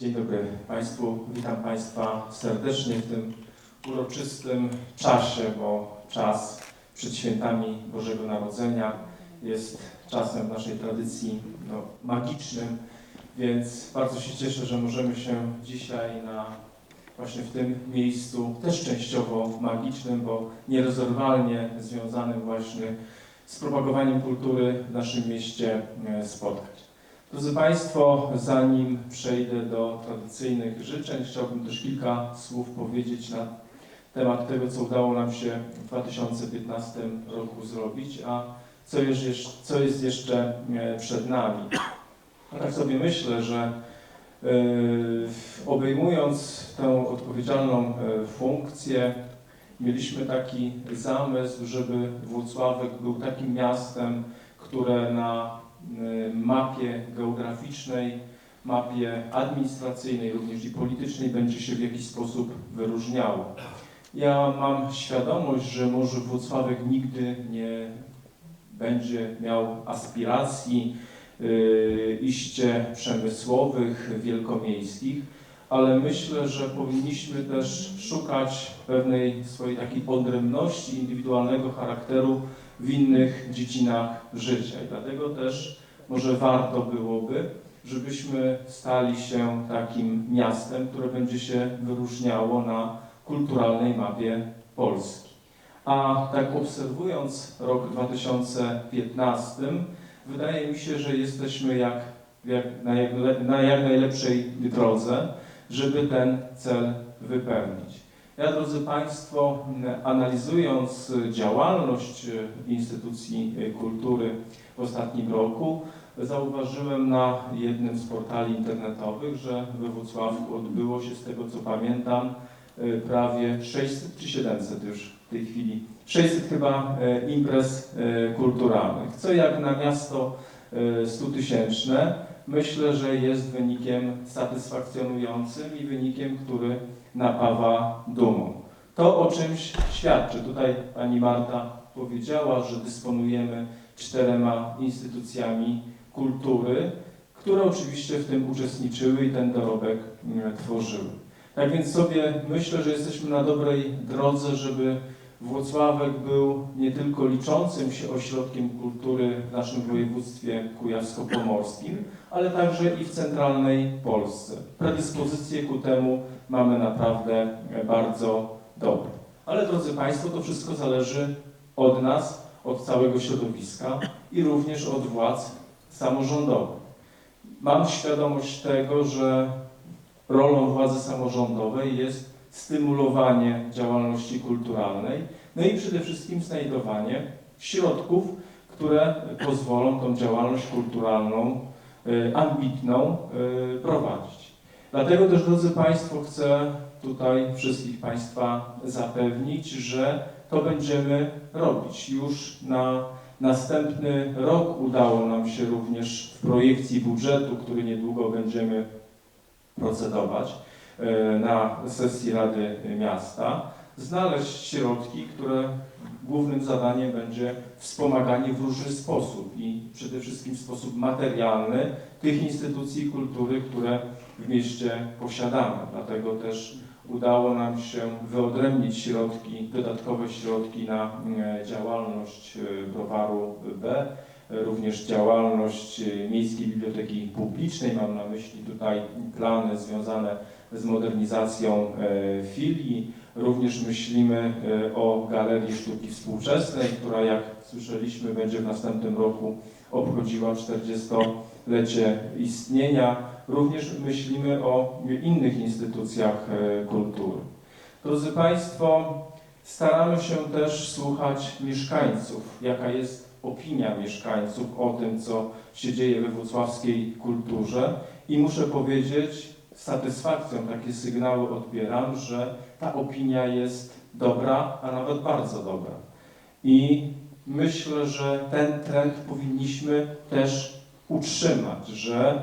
Dzień dobry Państwu. Witam Państwa serdecznie w tym uroczystym czasie, bo czas przed świętami Bożego Narodzenia jest czasem w naszej tradycji no, magicznym, więc bardzo się cieszę, że możemy się dzisiaj na właśnie w tym miejscu, też częściowo magicznym, bo nierozerwalnie związanym właśnie z propagowaniem kultury w naszym mieście e, spotkać. Drodzy Państwo, zanim przejdę do tradycyjnych życzeń, chciałbym też kilka słów powiedzieć na temat tego, co udało nam się w 2015 roku zrobić, a co jest, co jest jeszcze e, przed nami. Tak sobie myślę, że e, obejmując tę odpowiedzialną e, funkcję, mieliśmy taki zamysł, żeby Włocławek był takim miastem, które na mapie geograficznej, mapie administracyjnej, również i politycznej będzie się w jakiś sposób wyróżniało. Ja mam świadomość, że może Włocławek nigdy nie będzie miał aspiracji y, iście przemysłowych, wielkomiejskich, ale myślę, że powinniśmy też szukać pewnej swojej takiej odrębności, indywidualnego charakteru w innych dziedzinach życia. I dlatego też może warto byłoby, żebyśmy stali się takim miastem, które będzie się wyróżniało na kulturalnej mapie Polski. A tak obserwując rok 2015, wydaje mi się, że jesteśmy jak, jak, na, jak, na jak najlepszej drodze, żeby ten cel wypełnić. Ja, drodzy Państwo, analizując działalność instytucji kultury w ostatnim roku, zauważyłem na jednym z portali internetowych, że we Wrocławku odbyło się, z tego co pamiętam, prawie 600 czy 700 już w tej chwili, 600 chyba e, imprez e, kulturalnych, co jak na miasto 100-tysięczne myślę, że jest wynikiem satysfakcjonującym i wynikiem, który napawa dumą. To o czymś świadczy. Tutaj pani Marta powiedziała, że dysponujemy czterema instytucjami kultury, które oczywiście w tym uczestniczyły i ten dorobek mm, tworzyły. Tak więc sobie myślę, że jesteśmy na dobrej drodze, żeby Włocławek był nie tylko liczącym się ośrodkiem kultury w naszym województwie kujawsko-pomorskim, ale także i w centralnej Polsce. Predyspozycje ku temu mamy naprawdę bardzo dobre. Ale drodzy Państwo, to wszystko zależy od nas, od całego środowiska i również od władz samorządowych. Mam świadomość tego, że rolą władzy samorządowej jest stymulowanie działalności kulturalnej, no i przede wszystkim znajdowanie środków, które pozwolą tą działalność kulturalną y, ambitną y, prowadzić. Dlatego też, drodzy Państwo, chcę tutaj wszystkich Państwa zapewnić, że to będziemy robić. Już na następny rok udało nam się również w projekcji budżetu, który niedługo będziemy procedować e, na sesji Rady Miasta, znaleźć środki, które głównym zadaniem będzie wspomaganie w różny sposób i przede wszystkim w sposób materialny tych instytucji kultury, które w mieście posiadamy. Dlatego też udało nam się wyodrębnić środki, dodatkowe środki na e, działalność e, browaru B, e, również działalność e, Miejskiej Biblioteki Publicznej. Mam na myśli tutaj plany związane z modernizacją e, filii. Również myślimy e, o Galerii Sztuki Współczesnej, która jak słyszeliśmy będzie w następnym roku obchodziła 40-lecie istnienia. Również myślimy o innych instytucjach e, kultury. Drodzy Państwo, staramy się też słuchać mieszkańców, jaka jest opinia mieszkańców o tym, co się dzieje we wrocławskiej kulturze i muszę powiedzieć, z satysfakcją takie sygnały odbieram, że ta opinia jest dobra, a nawet bardzo dobra. I myślę, że ten trend powinniśmy też utrzymać, że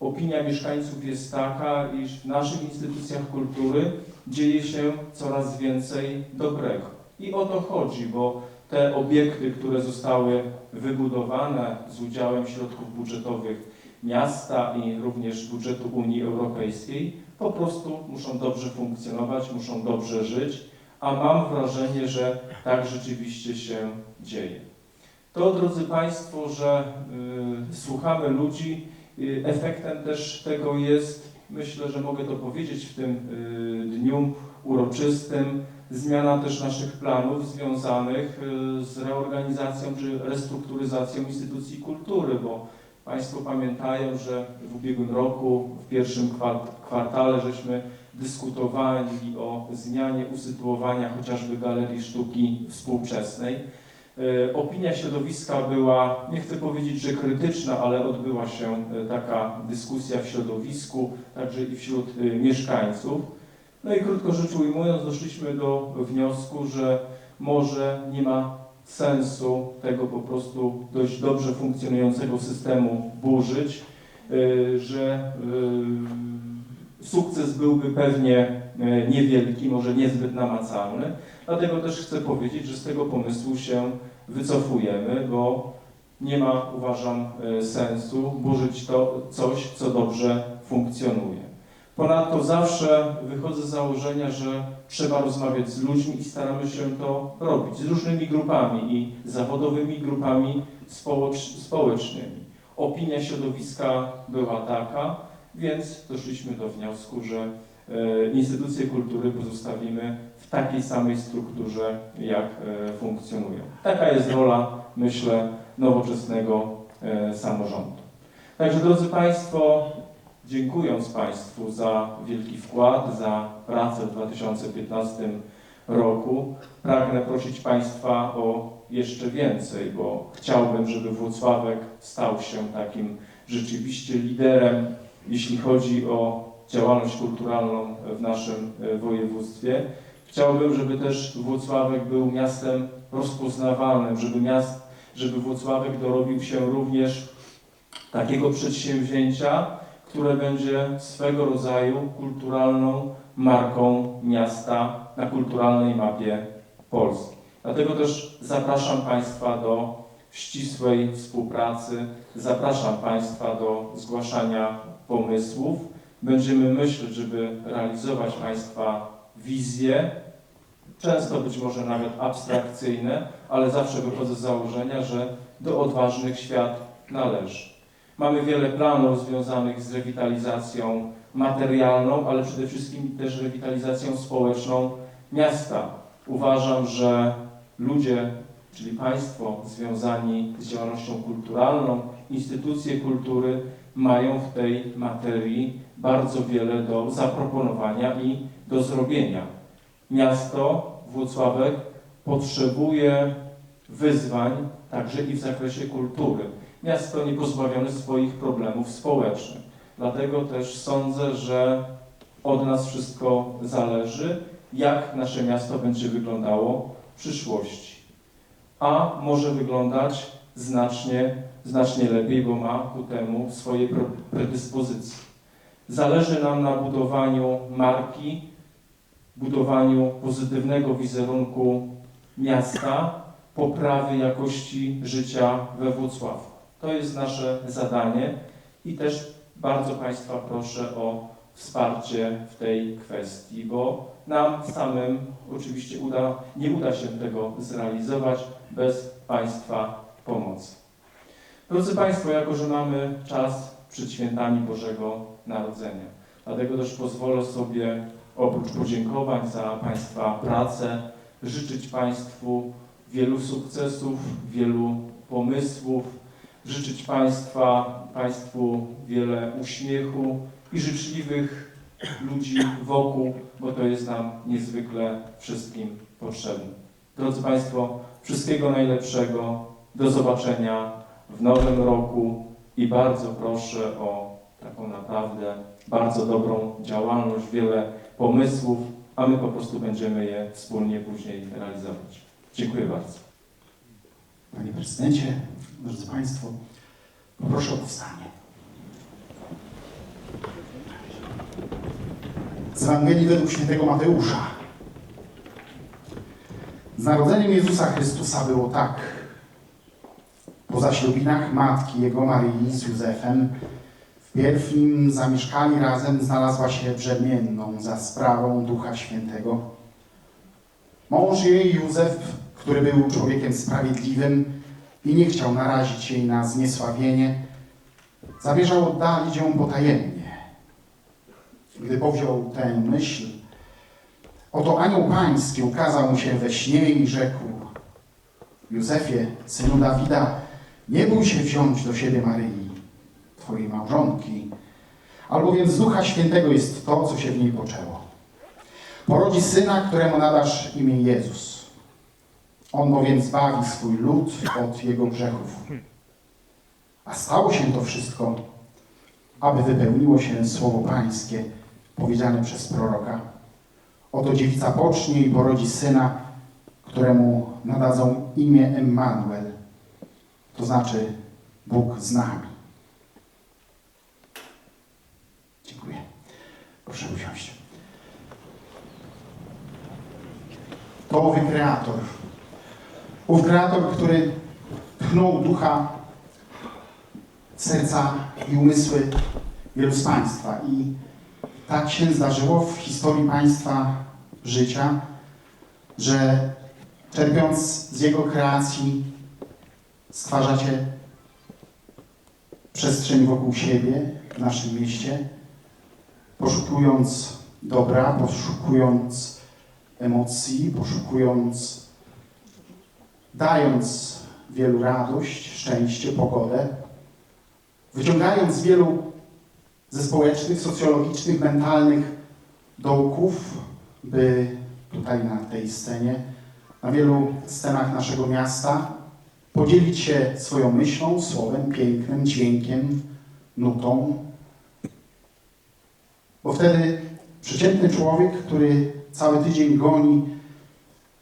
opinia mieszkańców jest taka, iż w naszych instytucjach kultury dzieje się coraz więcej dobrego. I o to chodzi, bo te obiekty, które zostały wybudowane z udziałem środków budżetowych miasta i również budżetu Unii Europejskiej, po prostu muszą dobrze funkcjonować, muszą dobrze żyć, a mam wrażenie, że tak rzeczywiście się dzieje. To, drodzy Państwo, że y, słuchamy ludzi, y, efektem też tego jest, myślę, że mogę to powiedzieć w tym y, dniu uroczystym, zmiana też naszych planów związanych y, z reorganizacją czy restrukturyzacją instytucji kultury, bo Państwo pamiętają, że w ubiegłym roku, w pierwszym kwart- kwartale, żeśmy dyskutowali o zmianie usytuowania chociażby Galerii Sztuki Współczesnej. E, Opinia środowiska była, nie chcę powiedzieć, że krytyczna, ale odbyła się e, taka dyskusja w środowisku, także i wśród e, mieszkańców. No i krótko rzecz ujmując, doszliśmy do wniosku, że może nie ma sensu tego po prostu dość dobrze funkcjonującego systemu burzyć, e, że e, sukces byłby pewnie e, niewielki, może niezbyt namacalny. Dlatego też chcę powiedzieć, że z tego pomysłu się wycofujemy, bo nie ma, uważam, sensu burzyć to coś, co dobrze funkcjonuje. Ponadto zawsze wychodzę z założenia, że trzeba rozmawiać z ludźmi i staramy się to robić z różnymi grupami i zawodowymi grupami społecz- społecznymi. Opinia środowiska była taka, więc doszliśmy do wniosku, że e, instytucje kultury pozostawimy w takiej samej strukturze, jak e, funkcjonują. Taka jest rola, myślę, nowoczesnego e, samorządu. Także drodzy Państwo, dziękując Państwu za wielki wkład, za pracę w 2015 roku, pragnę prosić Państwa o jeszcze więcej, bo chciałbym, żeby Włocławek stał się takim rzeczywiście liderem, jeśli chodzi o działalność kulturalną w naszym e, województwie. Chciałbym, żeby też Włocławek był miastem rozpoznawalnym, żeby, miast, żeby Włocławek dorobił się również takiego przedsięwzięcia, które będzie swego rodzaju kulturalną marką miasta na kulturalnej mapie Polski. Dlatego też zapraszam Państwa do ścisłej współpracy, zapraszam Państwa do zgłaszania pomysłów. Będziemy myśleć, żeby realizować Państwa wizje, często być może nawet abstrakcyjne, ale zawsze wychodzę z założenia, że do odważnych świat należy. Mamy wiele planów związanych z rewitalizacją materialną, ale przede wszystkim też rewitalizacją społeczną miasta. Uważam, że ludzie, czyli Państwo związani z działalnością kulturalną, instytucje kultury mają w tej materii bardzo wiele do zaproponowania i do zrobienia. Miasto Włocławek potrzebuje wyzwań także i w zakresie kultury. Miasto niepozbawione swoich problemów społecznych. Dlatego też sądzę, że od nas wszystko zależy, jak nasze miasto będzie wyglądało w przyszłości. A może wyglądać znacznie, znacznie lepiej, bo ma ku temu swoje predyspozycje. Zależy nam na budowaniu marki, budowaniu pozytywnego wizerunku miasta, poprawy jakości życia we Włocławku. To jest nasze zadanie i też bardzo Państwa proszę o wsparcie w tej kwestii, bo nam samym oczywiście uda, nie uda się tego zrealizować bez Państwa pomocy. Drodzy Państwo, jako że mamy czas przed świętami Bożego Narodzenia, dlatego też pozwolę sobie oprócz podziękowań za Państwa pracę, życzyć Państwu wielu sukcesów, wielu pomysłów, życzyć Państwa, Państwu wiele uśmiechu i życzliwych ludzi wokół, bo to jest nam niezwykle wszystkim potrzebne. Drodzy Państwo, wszystkiego najlepszego, do zobaczenia w nowym roku i bardzo proszę o taką naprawdę bardzo dobrą działalność, wiele pomysłów, a my po prostu będziemy je wspólnie później realizować. Dziękuję bardzo. Panie prezydencie, drodzy Państwo, poproszę o powstanie. Z Ewangelii według świętego Mateusza. Z narodzeniem Jezusa Chrystusa było tak. Po zaślubinach matki jego Maryi z Józefem Wpierw nim zamieszkali razem, znalazła się brzemienną za sprawą Ducha Świętego. Mąż jej, Józef, który był człowiekiem sprawiedliwym i nie chciał narazić jej na zniesławienie, zamierzał oddalić ją potajemnie. Gdy powziął tę myśl, oto anioł pański ukazał mu się we śnie i rzekł Józefie, synu Dawida, nie bój się wziąć do siebie Maryi, twojej małżonki, albowiem z Ducha Świętego jest to, co się w niej poczęło. Porodzi syna, któremu nadasz imię Jezus. On bowiem zbawi swój lud od jego grzechów. A stało się to wszystko, aby wypełniło się słowo Pańskie, powiedziane przez proroka. Oto dziewica pocznie i porodzi syna, któremu nadadzą imię Emmanuel, to znaczy Bóg z nami. Dziękuję. Proszę usiąść. To kreator. Ów kreator, który tchnął ducha serca i umysły wielu z Państwa. I tak się zdarzyło w historii Państwa życia, że czerpiąc z Jego kreacji stwarzacie przestrzeń wokół siebie w naszym mieście, poszukując dobra, poszukując emocji, poszukując, dając wielu radość, szczęście, pogodę, wyciągając wielu ze społecznych, socjologicznych, mentalnych dołków, by tutaj na tej scenie, na wielu scenach naszego miasta podzielić się swoją myślą, słowem, pięknem, dźwiękiem, nutą. Bo wtedy przeciętny człowiek, który cały tydzień goni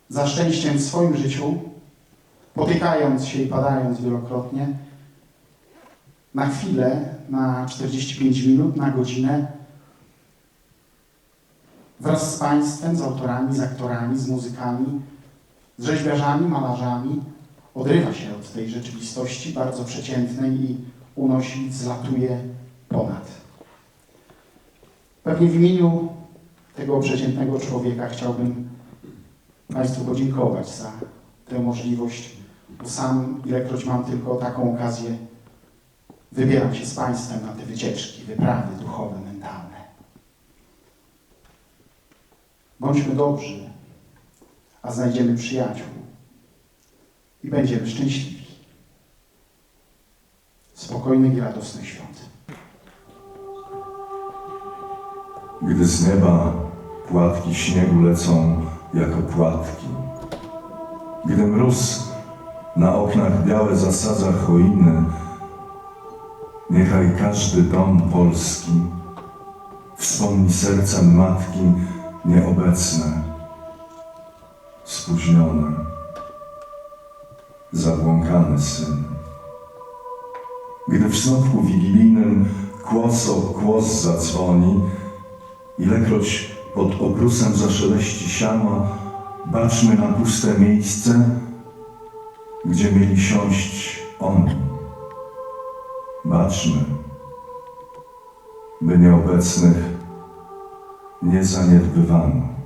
za szczęściem w swoim życiu, potykając się i padając wielokrotnie, na chwilę, na 45 minut, na godzinę, wraz z Państwem, z autorami, z aktorami, z muzykami, z rzeźbiarzami, malarzami, odrywa się od tej rzeczywistości bardzo przeciętnej i unosi, zlatuje ponad. Pewnie w imieniu tego przeciętnego człowieka chciałbym Państwu podziękować za tę możliwość, bo sam ilekroć mam tylko taką okazję, wybieram się z Państwem na te wycieczki, wyprawy duchowe, mentalne. Bądźmy dobrzy, a znajdziemy przyjaciół i będziemy szczęśliwi. Spokojnych i radosnych świąt. Gdy z nieba płatki śniegu lecą jako płatki. Gdy mróz na oknach białe zasadza choiny, niechaj każdy dom polski wspomni sercem matki nieobecne, spóźnione, zabłąkany syn. Gdy w snopku wigilijnym kłos o kłos zadzwoni, Ilekroć pod obrusem zaszeleści siano, baczmy na puste miejsce, gdzie mieli siąść oni. Baczmy, by nieobecnych nie zaniedbywano.